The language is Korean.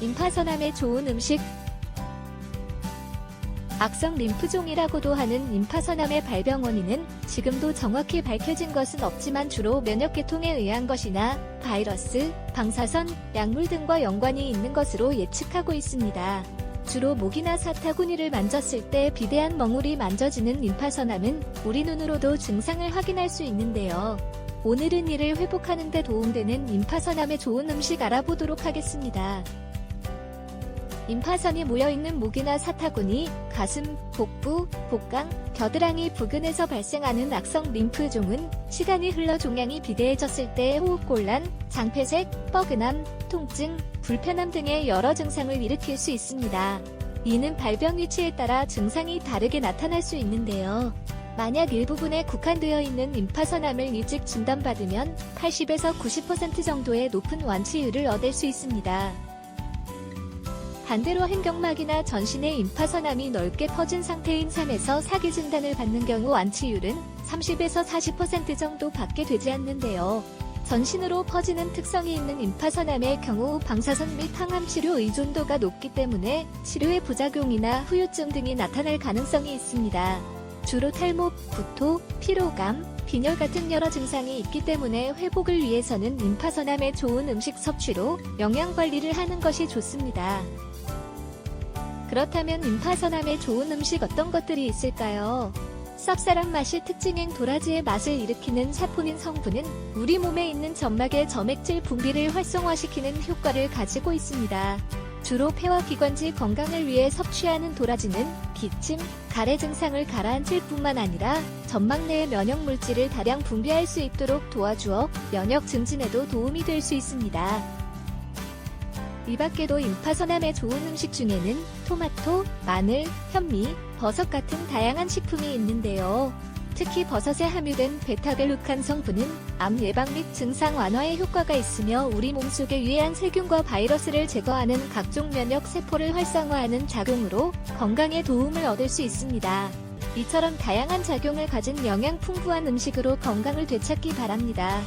임파선암에 좋은 음식 악성 림프종이라고도 하는 임파선암의 발병 원인은 지금도 정확히 밝혀진 것은 없지만 주로 면역계통에 의한 것이나 바이러스, 방사선, 약물 등과 연관이 있는 것으로 예측하고 있습니다. 주로 목이나 사타구니를 만졌을 때 비대한 멍울이 만져지는 임파선암은 우리 눈으로도 증상을 확인할 수 있는데요. 오늘은 이를 회복하는 데 도움되는 임파선암에 좋은 음식 알아보도록 하겠습니다. 임파선이 모여있는 목이나 사타구니, 가슴, 복부, 복강, 겨드랑이 부근에서 발생하는 악성 림프종은 시간이 흘러 종양이 비대해졌을 때 호흡곤란, 장폐색, 뻐근함, 통증, 불편함 등의 여러 증상을 일으킬 수 있습니다. 이는 발병 위치에 따라 증상이 다르게 나타날 수 있는데요. 만약 일부분에 국한되어 있는 임파선암을 일찍 진단받으면 80에서 90% 정도의 높은 완치율을 얻을 수 있습니다. 반대로 횡격막이나 전신에 임파선암이 넓게 퍼진 상태인 3에서 4기 진단을 받는 경우 완치율은 30에서 40% 정도 밖에 되지 않는데요. 전신으로 퍼지는 특성이 있는 임파선암의 경우 방사선 및 항암 치료 의존도가 높기 때문에 치료의 부작용이나 후유증 등이 나타날 가능성이 있습니다. 주로 탈모, 구토, 피로감, 빈혈 같은 여러 증상이 있기 때문에 회복을 위해서는 임파선암의 좋은 음식 섭취로 영양 관리를 하는 것이 좋습니다. 그렇다면 임파선암에 좋은 음식 어떤 것들이 있을까요? 쌉쌀한 맛이 특징인 도라지의 맛을 일으키는 사포닌 성분은 우리 몸에 있는 점막의 점액질 분비를 활성화시키는 효과를 가지고 있습니다. 주로 폐와 기관지 건강을 위해 섭취하는 도라지는 기침, 가래 증상을 가라앉힐 뿐만 아니라 점막 내의 면역 물질을 다량 분비할 수 있도록 도와주어 면역 증진에도 도움이 될 수 있습니다. 이 밖에도 임파선암에 좋은 음식 중에는 토마토, 마늘, 현미, 버섯 같은 다양한 식품이 있는데요. 특히 버섯에 함유된 베타벨루칸 성분은 암 예방 및 증상 완화에 효과가 있으며 우리 몸속의 유해한 세균과 바이러스를 제거하는 각종 면역 세포를 활성화하는 작용으로 건강에 도움을 얻을 수 있습니다. 이처럼 다양한 작용을 가진 영양 풍부한 음식으로 건강을 되찾기 바랍니다.